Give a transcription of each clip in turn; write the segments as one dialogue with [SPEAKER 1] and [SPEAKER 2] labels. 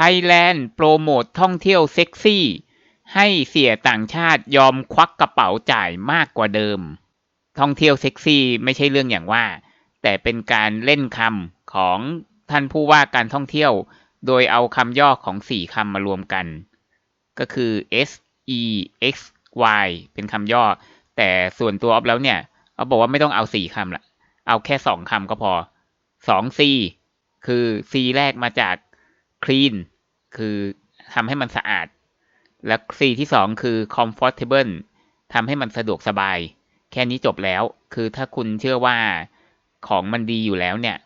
[SPEAKER 1] Thailand โปรโมทท่องเที่ยวเซ็กซี่ ให้เสียต่างชาติยอมควักกระเป๋าจ่ายมากกว่าเดิม ท่องเที่ยวเซ็กซี่ไม่ใช่เรื่องอย่างว่า แต่เป็นการเล่นคำของท่านผู้ว่าการท่องเที่ยว โดยเอาคำย่อของสี่คำมารวมกัน ก็คือ S E X Y เป็นคำย่อ แต่ส่วนตัวออฟแล้วเนี่ยเขาบอกว่าไม่ต้องเอาสี่คำละเอาแค่สองคำก็พอสอง C คือ C แรกมาจาก clean คือทำให้มันสะอาด และ C ที่สองคือ comfortable ทำให้มันสะดวกสบาย แค่นี้จบแล้ว คือถ้าคุณเชื่อว่าของมันดีอยู่แล้วเนี่ย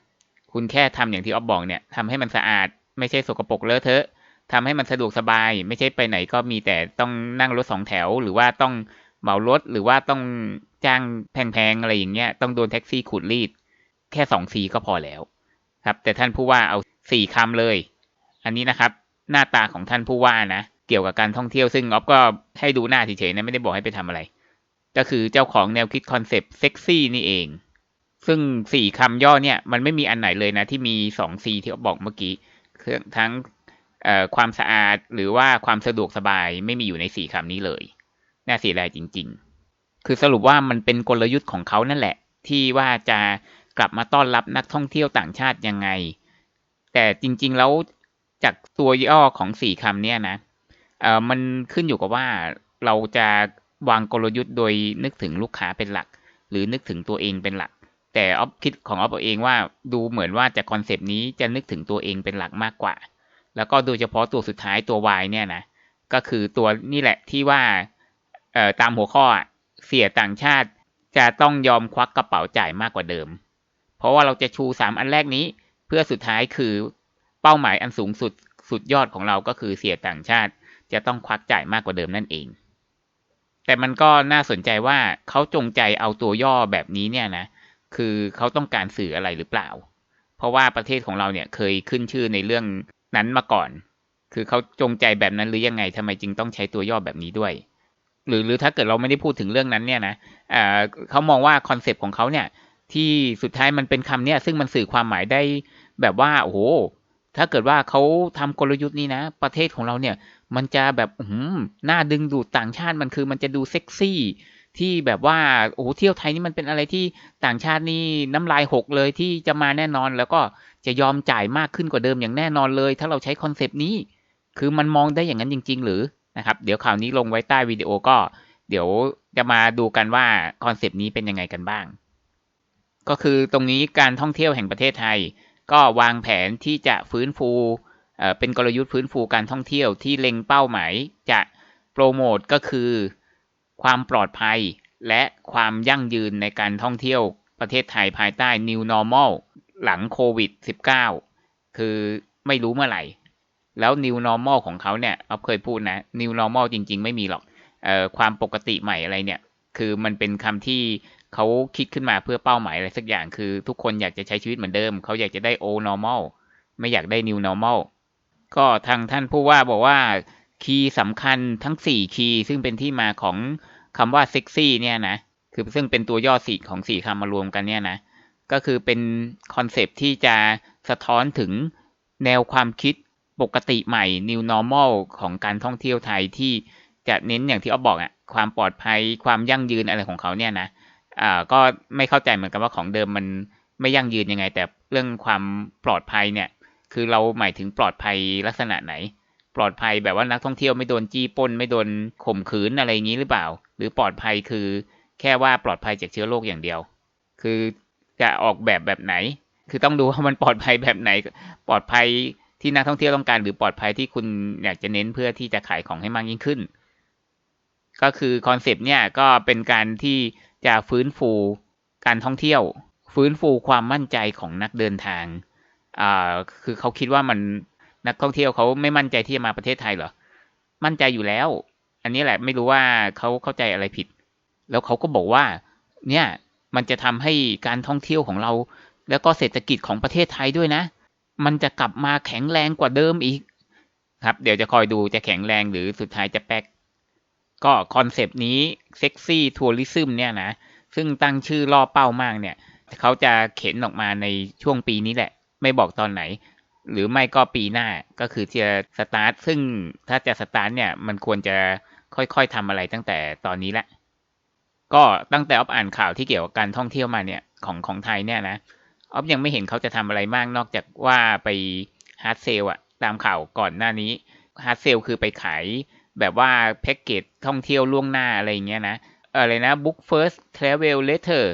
[SPEAKER 1] คุณแค่ทำอย่างที่ออฟบอกเนี่ยทำให้มันสะอาด ไม่ใช่สกปรกเลอะเทอะทำให้มันสะดวกสบาย ไม่ใช่ไปไหนก็มีแต่ต้องนั่งรถสองแถว หรือว่าต้องเหมารถ หรือว่าต้องจ้างแพงๆอะไรอย่างเงี้ย ต้องโดนแท็กซี่ขูดรีด แค่สองซีก็พอแล้ว ครับ แต่ท่านผู้ว่าเอาสี่คำเลย อันนี้นะครับ หน้าตาของท่านผู้ว่านะ เกี่ยวกับการท่องเที่ยวซึ่งออฟก็ให้ดูหน้าเฉยๆนะไม่ได้บอกให้ไปทำอะไร ก็คือเจ้าของแนวคิดคอนเซปต์เซ็กซี่นี่เอง ซึ่งสี่คำย่อเนี่ยมันไม่มีอันไหนเลยนะที่มีสองซีที่ออฟบอกเมื่อกี้คือทั้งความสะอาดหรือว่าความสะดวกสบายไม่มีอยู่ในสี่คำนี้เลย น่าเสียดายจริง ๆ คือสรุปว่ามันเป็นกลยุทธ์ของเขานั่นแหละ ที่ว่าจะกลับมาต้อนรับนักท่องเที่ยวต่างชาติยังไง แต่จริง ๆ แล้ว จากตัวย่อของสี่คำเนี่ยนะเออมันขึ้นอยู่กับว่าเราจะวางกลยุทธ์โดยนึกถึงลูกค้าเป็นหลัก หรือนึกถึงตัวเองเป็นหลัก แต่ออฟคิดของออฟเองว่าดูเหมือนว่าจากคอนเซป ต์นี้จะนึกถึงตัวเองเป็นหลักมากกว่า แล้วก็โดยเฉพาะตัวสุดท้ายตัว Y เนี่ยนะก็คือตัวนี่แหละที่ว่าเออตามหัวข้อเสียต่างชาติจะต้องยอมควักกระเป๋าจ่ายมากกว่าเดิม เพราะว่าเราจะชูสามอันแรกนี้ เพื่อสุดท้ายคือ เป้าหมายอันสูงสุดสุดยอดของเราก็คือเสียต่างชาติจะต้องควักจ่ายมากกว่าเดิมนั่นเอง แต่มันก็น่าสนใจว่าเขาจงใจเอาตัวย่อแบบนี้เนี่ยนะ คือเขาต้องการสื่ออะไรหรือเปล่า เพราะว่าประเทศของเราเนี่ยเคยขึ้นชื่อในเรื่องนั้นมาก่อน คือเขาจงใจแบบนั้นหรือยังไงทำไมจึงต้องใช้ตัวย่อแบบนี้ด้วย หรือหรือถ้าเกิดเราไม่ได้พูดถึงเรื่องนั้นเนี่ยนะเเขามองว่าคอนเซปต์ของเขาเนี่ยที่สุดท้ายมันเป็นคำเนี่ยซึ่งมันสื่อความหมายได้แบบว่าโอ้โห ถ้าเกิดว่าเขาทำกลยุทธ์นี้นะ ประเทศของเราเนี่ย มันจะแบบอืมหน่าดึงดูดต่างชาติมันคือมันจะดูเซ็กซี่ที่แบบว่าโอ้เที่ยวไทยนี่มันเป็นอะไรที่ต่างชาตินี่น้ำลายหกเลยที่จะมาแน่นอน แล้วก็จะยอมจ่ายมากขึ้นกว่าเดิมอย่างแน่นอนเลย ถ้าเราใช้คอนเซป ต์นี้ คือมันมองได้อย่างนั้นจริง ๆ หรือนะครับ เดี๋ยวข่าวนี้ลงไว้ใต้วิดีโอก็ เดี๋ยวจะมาดูกันว่าคอนเซป ต์นี้เป็นยังไงกันบ้าง ก็คือตรงนี้การท่องเที่ยวแห่งประเทศไทย ก็วางแผนที่จะฟื้นฟูเป็นกลยุทธ์ฟื้นฟูการท่องเที่ยวที่เล็งเป้าหมายจะโปรโมทก็คือความปลอดภัยและความยั่งยืนในการท่องเที่ยวประเทศไทยภายใต้ New Normal หลังโควิด -19 คือไม่รู้เมื่อไหร่ แล้ว New Normal ของเขาเนี่ยเอาเคยพูดนะ New Normal จริง ๆ ไม่มีหรอกออความปกติใหม่อะไรเนี่ย คือมันเป็นคำที่ เขาคิดขึ้นมาเพื่อเป้าหมายอะไรสักอย่างคือทุกคนอยากจะใช้ชีวิตเหมือนเดิม เขาอยากจะได้ old normal ไม่อยากได้ new normal ก็ทางท่านผู้ว่าบอกว่าคีย์สำคัญทั้ง 4 คีย์ซึ่งเป็นที่มาของคำว่าเซ็กซี่เนี่ยนะคือซึ่งเป็นตัวย่อสีของสี่คำมารวมกันเนี่ยนะก็คือเป็นคอนเซปที่จะสะท้อนถึงแนวความคิดปกติใหม่ new normal ของการท่องเที่ยวไทยที่จะเน้นอย่างที่อ๊อฟบอกอะความปลอดภัยความยั่งยืนอะไรของเขาเนี่ยนะ อ่าก็ไม่เข้าใจเหมือนกันว่าของเดิมมันไม่ยั่งยืนยังไง แต่เรื่องความปลอดภัยเนี่ย คือเราหมายถึงปลอดภัยลักษณะไหน ปลอดภัยแบบว่านักท่องเที่ยวไม่โดนจี้ปนไม่โดนข่มขืนอะไรอย่างนี้หรือเปล่า หรือปลอดภัยคือแค่ว่าปลอดภัยจากเชื้อโรคอย่างเดียว คือจะออกแบบแบบไหน คือต้องดูว่ามันปลอดภัยแบบไหน ปลอดภัยที่นักท่องเที่ยวต้องการหรือปลอดภัยที่คุณอยากจะเน้นเพื่อที่จะขายของให้มากยิ่งขึ้น ก็คือคอนเซปต์เนี่ยก็เป็นการที่ จะฟื้นฟูการท่องเที่ยว ฟื้นฟูความมั่นใจของนักเดินทางอ่าคือเขาคิดว่ามันนักท่องเที่ยวเขาไม่มั่นใจที่จะมาประเทศไทยเหรอ มั่นใจอยู่แล้ว อันนี้แหละไม่รู้ว่าเขาเข้าใจอะไรผิด แล้วเขาก็บอกว่า เนี่ยมันจะทำให้การท่องเที่ยวของเรา แล้วก็เศรษฐกิจของประเทศไทยด้วยนะ มันจะกลับมาแข็งแรงกว่าเดิมอีก ครับ เดี๋ยวจะคอยดูจะแข็งแรงหรือสุดท้ายจะแป๊ก ก็คอนเซปต์นี้เซ็กซี่ทัวริซึมเนี่ยนะ ซึ่งตั้งชื่อล่อเป้ามากเนี่ยเขาจะเข็นออกมาในช่วงปีนี้แหละ ไม่บอกตอนไหน หรือไม่ก็ปีหน้าก็คือจะสตาร์ทซึ่งถ้าจะสตาร์ทเนี่ยมันควรจะค่อยๆทำอะไรตั้งแต่ตอนนี้แหละ ก็ตั้งแต่ออฟอ่านข่าวที่เกี่ยวกับการท่องเที่ยวมาเนี่ยของของไทยเนี่ยนะออฟยังไม่เห็นเขาจะทำอะไรมากนอกจากว่าไปฮาร์ดเซลอะตามข่าวก่อนหน้านี้ฮาร์ดเซลคือไปขาย แบบว่าแพ็กเกจท่องเที่ยวล่วงหน้าอะไรเงี้ยนะอะไรนะ book first travel later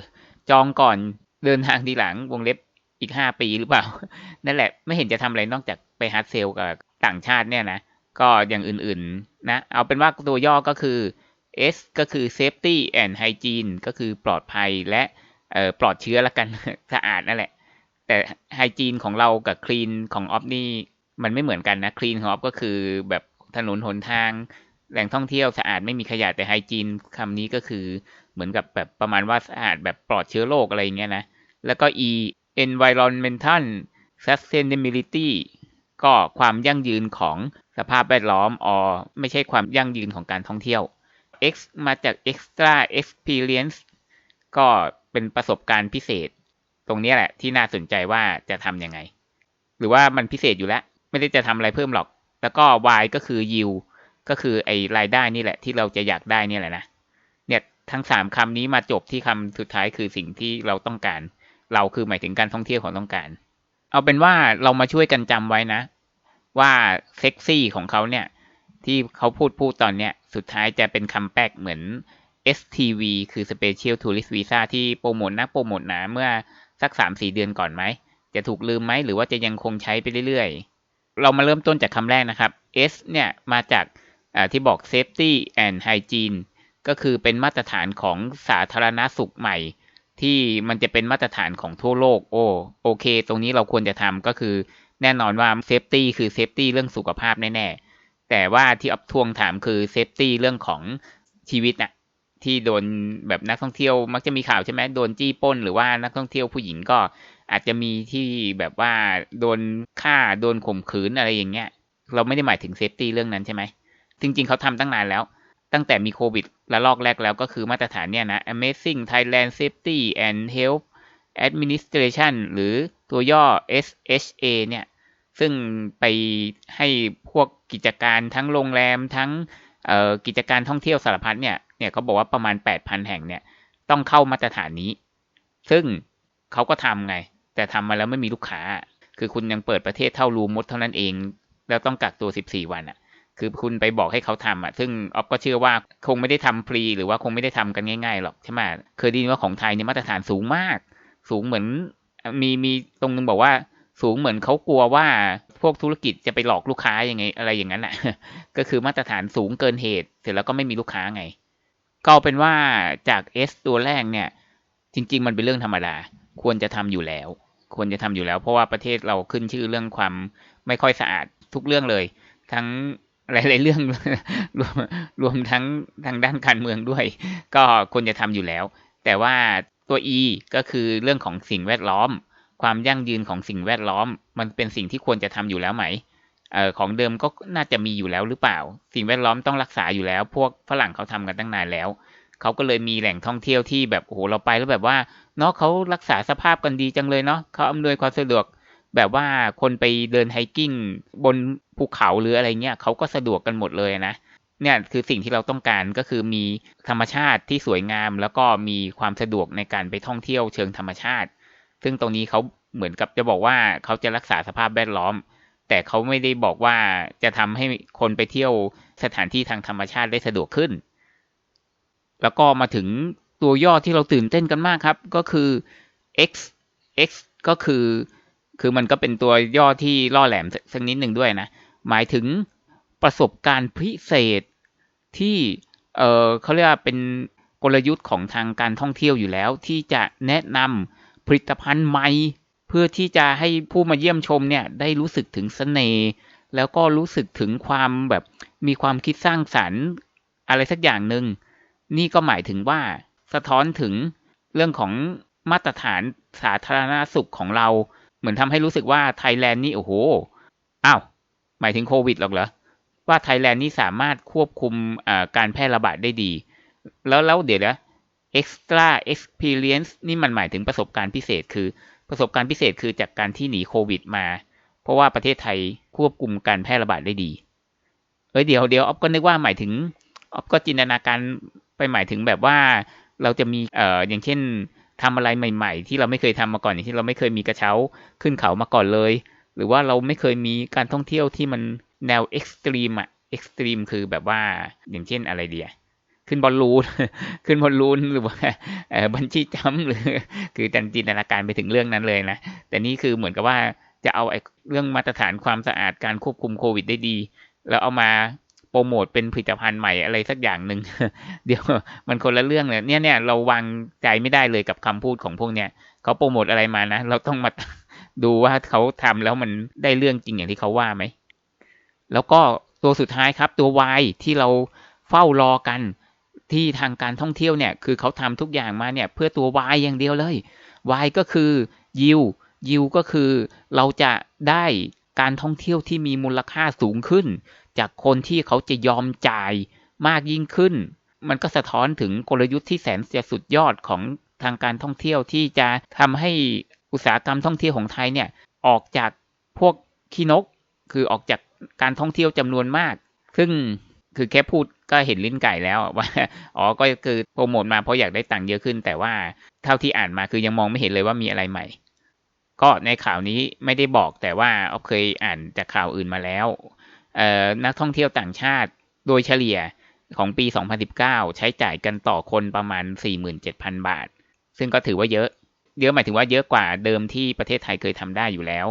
[SPEAKER 1] จองก่อนเดินทางทีหลังวงเล็บอีกห้าปีหรือเปล่า นั่นแหละไม่เห็นจะทำอะไรนอกจากไปฮาร์ดเซลกับต่างชาติเนี่ยนะ ก็อย่างอื่นๆนะ เอาเป็นว่าตัวย่อก็คือ S ก็คือ safety and hygiene ก็คือปลอดภัยและปลอดเชื้อละกัน สะอาดนั่นแหละ แต่ไฮจีนของเรากับคลีนของออฟนี่มันไม่เหมือนกันนะคลีนของออฟก็คือแบบ ถนนหนทาง แหล่งท่องเที่ยวสะอาดไม่มีขยะแต่ไฮจีนคำนี้ก็คือเหมือนกับแบบประมาณว่าสะอาดแบบปลอดเชื้อโรคอะไรเงี้ยนะ แล้วก็ E environmental sustainability ก็ความยั่งยืนของสภาพแวดล้อมออไม่ใช่ความยั่งยืนของการท่องเที่ยว X มาจาก extra experience ก็เป็นประสบการณ์พิเศษ ตรงนี้แหละที่น่าสนใจว่าจะทำยังไง หรือว่ามันพิเศษอยู่แล้ว ไม่ได้จะทำอะไรเพิ่มหรอก แล้วก็ Y ก็คือ yield ก็คือไอ้รายได้นี่แหละ ที่เราจะอยากได้นี่แหละนะเนี่ยทั้งสามคำนี้มาจบที่คำสุดท้ายคือสิ่งที่เราต้องการ เราคือหมายถึงการท่องเที่ยวของต้องการ เอาเป็นว่าเรามาช่วยกันจำไว้นะ ว่าเซ็กซี่ของเขาเนี่ย ที่เขาพูดพูดตอนเนี้ยสุดท้ายจะเป็นคัมแบ็กเหมือน STV คือ Special Tourist Visa ที่โปรโมทนักโปรโมทหนาเมื่อสัก 3-4 เดือนก่อนไหม จะถูกลืมไหม หรือว่าจะยังคงใช้ไปเรื่อยๆ เรามาเริ่มต้นจากคำแรกนะครับ S เนี่ยมาจากที่บอก Safety and Hygiene ก็คือเป็นมาตรฐานของสาธารณสุขใหม่ ที่มันจะเป็นมาตรฐานของทั่วโลก โอ้โอเค ตรงนี้เราควรจะทำก็คือแน่นอนว่า Safety คือ Safety เรื่องสุขภาพแน่ๆ แต่ว่าที่อับทวงถามคือ Safety เรื่องของชีวิตนะที่โดนแบบนักท่องเที่ยวมักจะมีข่าวใช่ไหมโดนจี้ป้น หรือว่านักท่องเที่ยวผู้หญิงก็ อาจจะมีที่แบบว่าโดนฆ่าโดนข่มขืนอะไรอย่างเงี้ย เราไม่ได้หมายถึงเซฟตี้เรื่องนั้นใช่ไหมจริง ๆเขาทำตั้งนานแล้ว ตั้งแต่มีโควิดและลอกแรกแล้วก็คือมาตรฐานเนี่ยนะ Amazing Thailand Safety and Health Administration หรือตัวย่อ SHA เนี่ย ซึ่งไปให้พวกกิจการทั้งโรงแรมทั้งกิจการท่องเที่ยวสารพัดเนี่ย เนี่ยเขาบอกว่าประมาณ 8,000 แห่งเนี่ย ต้องเข้ามาตรฐานนี้ ซึ่งเขาก็ทำไง แต่ทำมาแล้วไม่มีลูกค้า คือคุณยังเปิดประเทศเท่ารูมดเท่านั้นเอง แล้วต้องกักตัว 14 วันอะ่ะ คือคุณไปบอกให้เขาทำอะ ซึ่งออฟก็เชื่อว่าคงไม่ได้ทำฟรี หรือว่าคงไม่ได้ทำกันง่ายๆหรอกใช่ไหมเคยได้ยินว่าของไทยเนี่ยมาตรฐานสูงมาก สูงเหมือนมีมีตรงนึงบอกว่าสูงเหมือนเขากลัวว่าพวกธุรกิจจะไปหลอกลูกค้ายังไง อะไรอย่างนั้นแหละก็คือมาตรฐานสูงเกินเหตุ เสร็จแล้วก็ไม่มีลูกค้าไง ก็เป็นว่าจาก S ตัวแรกเนี่ย จริง ๆ มันเป็นเรื่องธรรมดา ควรจะทำอยู่แล้ว ควรจะทำอยู่แล้ว เพราะว่าประเทศเราขึ้นชื่อเรื่องความไม่ค่อยสะอาดทุกเรื่องเลย ทั้งหลายๆเรื่องรวมรวมทั้งทางด้านการเมืองด้วย ก็ควรจะทำอยู่แล้ว แต่ว่าตัว E ก็คือเรื่องของสิ่งแวดล้อม ความยั่งยืนของสิ่งแวดล้อม มันเป็นสิ่งที่ควรจะทำอยู่แล้วไหมเออของเดิมก็น่าจะมีอยู่แล้วหรือเปล่า สิ่งแวดล้อมต้องรักษาอยู่แล้ว พวกฝรั่งเขาทำกันตั้งนานแล้ว เขาก็เลยมีแหล่งท่องเที่ยวที่แบบโอ้โหเราไปแล้วแบบว่าเนาะเขารักษาสภาพกันดีจังเลยเนาะเขาอำนวยความสะดวกแบบว่าคนไปเดินไฮกิ้งบนภูเขาหรืออะไรเงี้ยเขาก็สะดวกกันหมดเลยนะเนี่ยคือสิ่งที่เราต้องการก็คือมีธรรมชาติที่สวยงาม แล้วก็มีความสะดวกในการไปท่องเที่ยวเชิงธรรมชาติ ซึ่งตรงนี้เขาเหมือนกับจะบอกว่าเขาจะรักษาสภาพแวดล้อม แต่เขาไม่ได้บอกว่าจะทำให้คนไปเที่ยวสถานที่ทางธรรมชาติได้สะดวกขึ้น แล้วก็มาถึงตัวย่อที่เราตื่นเต้นกันมากครับ ก็คือ x x ก็คือ คือมันก็เป็นตัวย่อที่ล่อแหลมสักนิดหนึ่งด้วยนะ หมายถึงประสบการณ์พิเศษที่เออเขาเรียกว่าเป็นกลยุทธ์ของทางการท่องเที่ยวอยู่แล้ว ที่จะแนะนำผลิตภัณฑ์ใหม่เพื่อที่จะให้ผู้มาเยี่ยมชมเนี่ยได้รู้สึกถึงสเสน่ห์แล้วก็รู้สึกถึงความแบบมีความคิดสร้างสรรค์อะไรสักอย่างหนึ่ง นี่ก็หมายถึงว่าสะท้อนถึงเรื่องของมาตรฐานสาธารณาสุขของเรา เหมือนทำให้รู้สึกว่าไทยแลนด์นี่โอ้โหอ้าวหมายถึงโควิดหรอกเหรอว่าไทยแลนด์นี่สามารถควบคุมการแพร่ระบาดได้ดี แล้วแล้วเดี๋ยวนะ extra experience นี่มันหมายถึงประสบการณ์พิเศษ คือประสบการณ์พิเศษคือจากการที่หนีโควิดมา เพราะว่าประเทศไทยควบคุมการแพร่ระบาดได้ดี เอ้ยเดี๋ยวเดี๋ยวออฟก็นึกว่าหมายถึงออฟก็จินตนาการ ไปหมายถึงแบบว่าเราจะมีเอ่ออย่างเช่นทำอะไรใหม่ ๆ ที่เราไม่เคยทำมาก่อนอย่างเช่เราไม่เคยมีกระเช้าขึ้นเขามาก่อนเลย หรือว่าเราไม่เคยมีการท่องเที่ยวที่มันแนวเอ็กซ์ตรีมอะเอ็กซ์ตรีมคือแบบว่าอย่างเช่นอะไรเดียขึ้นบอลลูน ขึ้นบอลลูนหรือว่าบันจี้จัมหรือ คือจันจินตนาการไปถึงเรื่องนั้นเลยนะ แต่นี่คือเหมือนกับว่าจะเอาไอ้เรื่องมาตรฐานความสะอาดการควบคุมโควิดได้ดี แล้วเอามา โปรโมทเป็นผลิตภัณฑ์ใหม่อะไรสักอย่างหนึ่งเดี๋ยวมันคนละเรื่องเลยเนี่ยเนี่ยเราวางใจไม่ได้เลยกับคำพูดของพวกเนี้ยเขาโปรโมทอะไรมานะเราต้องมาดูว่าเขาทำแล้วมันได้เรื่องจริงอย่างที่เขาว่าไหมแล้วก็ตัวสุดท้ายครับตัว Y ที่เราเฝ้ารอกันที่ทางการท่องเที่ยวเนี่ยคือเขาทำทุกอย่างมาเนี่ยเพื่อตัว Y อย่างเดียวเลย Y ก็คือยิวยิวก็คือเราจะได้การท่องเที่ยวที่มีมูลค่าสูงขึ้น จากคนที่เขาจะยอมจ่ายมากยิ่งขึ้น มันก็สะท้อนถึงกลยุทธ์ที่แสนจะสุดยอดของทางการท่องเที่ยวที่จะทำให้อุตสาหกรรมท่องเที่ยวของไทยเนี่ยออกจากพวกขี้นก คือออกจากการท่องเที่ยวจำนวนมาก ซึ่งคือแค่พูดก็เห็นลิ้นไก่แล้วว่าอ๋อก็คือโปรโมทมาเพราะอยากได้ตังค์เยอะขึ้น แต่ว่าเท่าที่อ่านมาคือยังมองไม่เห็นเลยว่ามีอะไรใหม่ ก็ในข่าวนี้ไม่ได้บอกแต่ว่าเาเคยอ่านจากข่าวอื่นมาแล้ว นักท่องเที่ยวต่างชาติโดยเฉลี่ยของปี 2019 ใช้จ่ายกันต่อคนประมาณ 47,000 บาท ซึ่งก็ถือว่าเยอะ เยอะหมายถึงว่าเยอะกว่าเดิมที่ประเทศไทยเคยทำได้อยู่แล้ว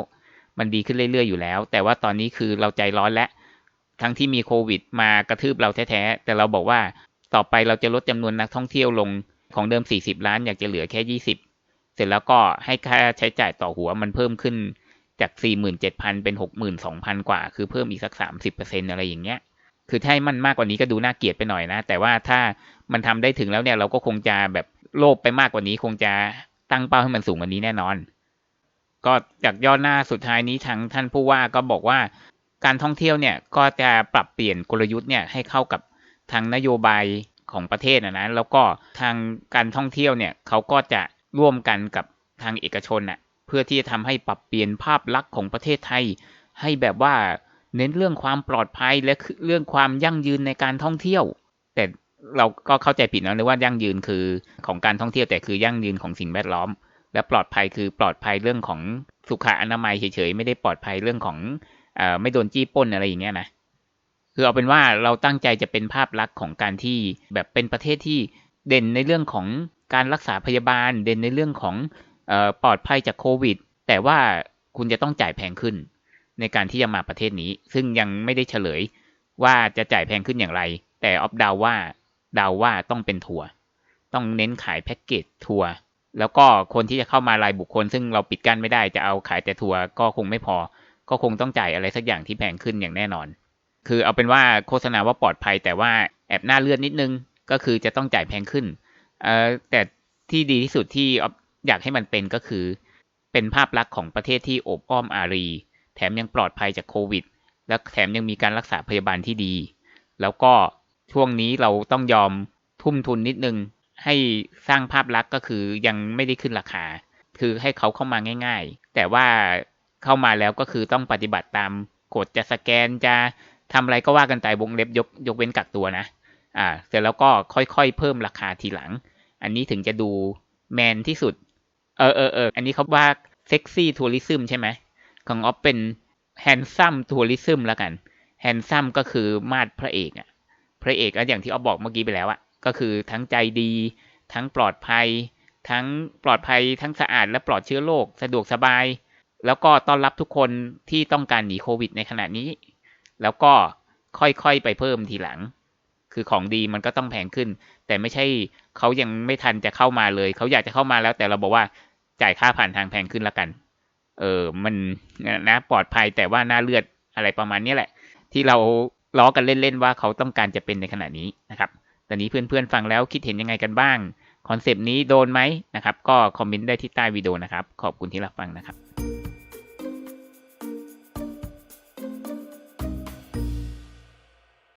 [SPEAKER 1] มันดีขึ้นเรื่อยๆอยู่แล้ว แต่ว่าตอนนี้คือเราใจร้อนและ ทั้งที่มีโควิดมากระทืบเราแท้ๆ แต่เราบอกว่าต่อไปเราจะลดจำนวนนักท่องเที่ยวลงของเดิม 40 ล้าน อยากจะเหลือแค่ 20 เสร็จแล้วก็ให้ค่าใช้จ่ายต่อหัวมันเพิ่มขึ้น จาก 47,000 เป็น 62,000 กว่า คือเพิ่มอีกสัก 30%อะไรอย่างเงี้ย คือถ้ามันมากกว่านี้ก็ดูน่าเกลียดไปหน่อยนะ แต่ว่าถ้ามันทำได้ถึงแล้วเนี่ยเราก็คงจะแบบโลภไปมากกว่านี้ คงจะตั้งเป้าให้มันสูงกว่านี้แน่นอน ก็จากย่อหน้าสุดท้ายนี้ทางท่านผู้ว่าก็บอกว่าการท่องเที่ยวเนี่ยก็จะปรับเปลี่ยนกลยุทธ์เนี่ยให้เข้ากับทางนโยบายของประเทศนะนะแล้วก็ทางการท่องเที่ยวเนี่ยเขาก็จะร่วมกันกับทางเอกชนน่ะ เพื่อที่จะทำให้ปรับเปลี่ยนภาพลักษณ์ของประเทศไทย ให้แบบว่าเน้นเรื่องความปลอดภัยและเรื่องความยั่งยืนในการท่องเที่ยว แต่เราก็เข้าใจผิดนะนึกว่ายั่งยืนคือของการท่องเที่ยวแต่คือยั่งยืนของสิ่งแวดล้อม และปลอดภัยคือปลอดภัยเรื่องของสุขอนามัยเฉยๆไม่ได้ปลอดภัยเรื่องของอไม่โดนจี้ป้นอะไรอย่างเงี้ยนะคือเอาเป็นว่าเราตั้งใจจะเป็นภาพลักษณ์ของการที่แบบเป็นประเทศที่เด่นในเรื่องของการรักษาพยาบาล เด่นในเรื่องของ ปลอดภัยจากโควิด แต่ว่าคุณจะต้องจ่ายแพงขึ้น ในการที่จะมาประเทศนี้ ซึ่งยังไม่ได้เฉลยว่าจะจ่ายแพงขึ้นอย่างไร แต่ออฟดาว่าดาว่าต้องเป็นทัวร์ต้องเน้นขายแพ็กเกจทัวร์แล้วก็คนที่จะเข้ามารายบุคคล ซึ่งเราปิดกั้นไม่ได้จะเอาขายแต่ทัวร์ก็คงไม่พอ ก็คงต้องจ่ายอะไรสักอย่างที่แพงขึ้นอย่างแน่นอน คือเอาเป็นว่าโฆษณาว่าปลอดภัย แต่ว่าแอบหน้าเลือดนิดนึงก็คือจะต้องจ่ายแพงขึ้นเอ่อแต่ที่ดีที่สุดที่อ อยากให้มันเป็นก็คือ เป็นภาพลักษณ์ของประเทศที่โอบอ้อมอารี แถมยังปลอดภัยจากโควิด และแถมยังมีการรักษาพยาบาลที่ดี แล้วก็ช่วงนี้เราต้องยอมทุ่มทุนนิดนึง ให้สร้างภาพลักษณ์ก็คือยังไม่ได้ขึ้นราคา คือให้เขาเข้ามาง่าย ๆ แต่ว่าเข้ามาแล้วก็คือต้องปฏิบัติตามกฎจะสแกนจะทำอะไรก็ว่ากันไปวงเล็บยกยกเว้นกักตัวนะ อ่า เสร็จแล้วก็ค่อยๆ เพิ่มราคาทีหลัง อันนี้ถึงจะดูแมนที่สุด เออเออเอออันนี้เขาว่าเซ็กซี่ทัวริซึมใช่ไหม ของออฟเป็นแฮนซัมทัวริซึมแล้วกันแฮนซัมก็คือมาดพระเอกอะพระเอกก็อย่างที่ออฟบอกเมื่อกี้ไปแล้วอะก็คือทั้งใจดี ทั้งปลอดภัย ทั้งปลอดภัยทั้งสะอาดและปลอดเชื้อโรคสะดวกสบาย แล้วก็ต้อนรับทุกคนที่ต้องการหนีโควิดในขณะนี้ แล้วก็ค่อยๆไปเพิ่มทีหลัง คือของดีมันก็ต้องแพงขึ้น แต่ไม่ใช่เขายังไม่ทันจะเข้ามาเลย เขาอยากจะเข้ามาแล้วแต่เราบอกว่า จ่ายค่าผ่านทางแพงขึ้นละกัน เออมันนะปลอดภัยแต่ว่าหน้าเลือดอะไรประมาณนี้แหละ ที่เราล้อกันเล่นๆว่าเขาต้องการจะเป็นในขณะนี้นะครับตอนนี้เพื่อนๆฟังแล้วคิดเห็นยังไงกันบ้างคอนเซปต์นี้โดนไหมนะครับ ก็คอมเมนต์ได้ที่ใต้วิดีโอนะครับ ขอบคุณที่รับฟังนะครับ